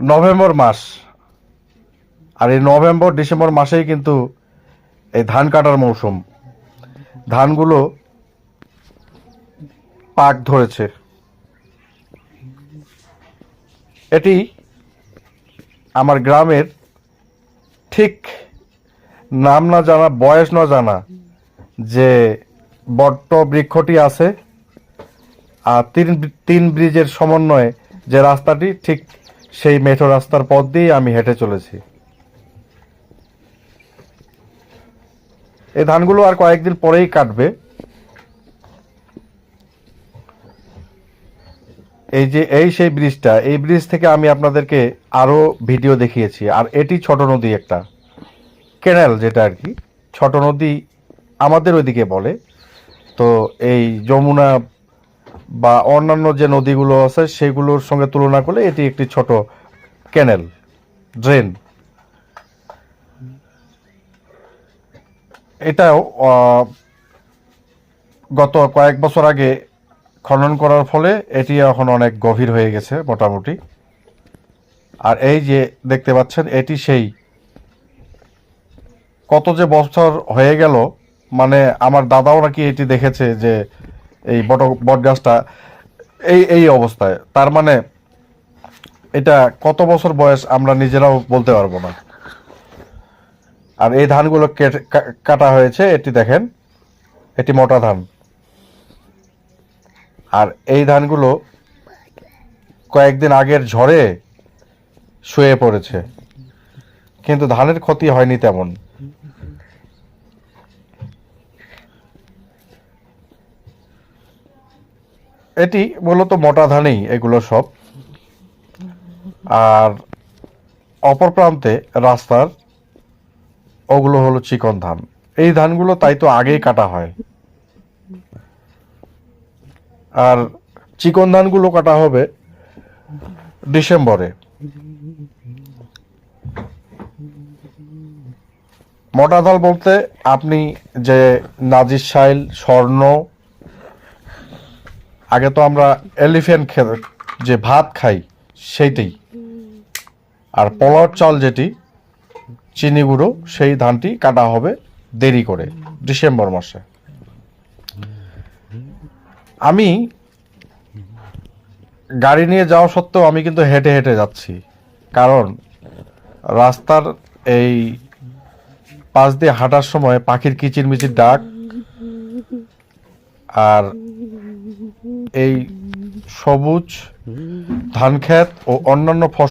November মাস। আর এই November, December মাসেই কিন্তু এই ধান কাটার মৌসুম। ধানগুলো পাক ধরেছে। এটি আমার গ্রামের ঠিক নাম না জানা, বয়স না জানা যে বট্ট বৃক্ষটি আছে, আর তিন তিন ব্রিজের সমন্বয়ে যে রাস্তাটি ঠিক সেই মেঠো রাস্তার পথ দিয়েই আমি হেঁটে চলেছি। এই ধানগুলো আর কয়েকদিন পরেই কাটবে। এই যে, এই সেই ব্রিজটা, এই ব্রিজ থেকে আমি আপনাদেরকে আরও ভিডিও দেখিয়েছি, আর এটি ছোট নদী একটা। ক্যানেল যেটা আর কি, ছোট নদী আমাদের ওইদিকে বলে। তো এই যমুনা বা অন্যান্য যে নদীগুলো আছে, সেগুলোর সঙ্গে তুলনা করলে এটি একটি ছোট ক্যানেল ড্রেন এটাও গত কয়েক বছর আগে খনন করার ফলে এটি এখন অনেক গভীর হয়ে গেছে মোটামুটি। আর এই যে দেখতে পাচ্ছেন, এটি সেই। কত যে বছর হয়ে গেল মানে আমার দাদাও নাকি এটি দেখেছে যে এই বট বট গাছটা, এই এই অবস্থায়। তার মানে এটা কত বছর বয়স আমরা নিজেরাও বলতে পারব না। আর এই ধানগুলো কেটে- হয়েছে, এটি দেখেন, এটি মোটা ধান। আর এই ধানগুলো কয়েকদিন আগের ঝড়ে শুয়ে পড়েছে। কিন্তু ধানের ক্ষতি হয়নি তেমন। এটি মূলত মোটা ধানেই এগুলো সব। আর অপর প্রান্তে রাস্তার ওগুলো হলো চিকন ধান। এই ধানগুলো তাই তো আগেই কাটা হয়। আর চিকন ধানগুলো কাটা হবে ডিসেম্বরে। মোটা ধান বলতে আপনি যে নাজির সাইল স্বর্ণ আগে তো আমরা এলিফ্যান্ট যে ভাত খাই, সেইটাই। আর পলার চাল যেটি, চিনি গুঁড়ো, সেই ধানটি কাটা হবে দেরি করে, ডিসেম্বর মাসে। আমি গাড়ি নিয়ে যাওয়া সত্ত্বেও আমি কিন্তু হেঁটে হেঁটে যাচ্ছি। কারণ রাস্তার এই পাশ দিয়ে হাঁটার সময় পাখির কিচিরমিচির ডাক আর এই সবুজ ধান ক্ষেত ও অন্যান্য ফসল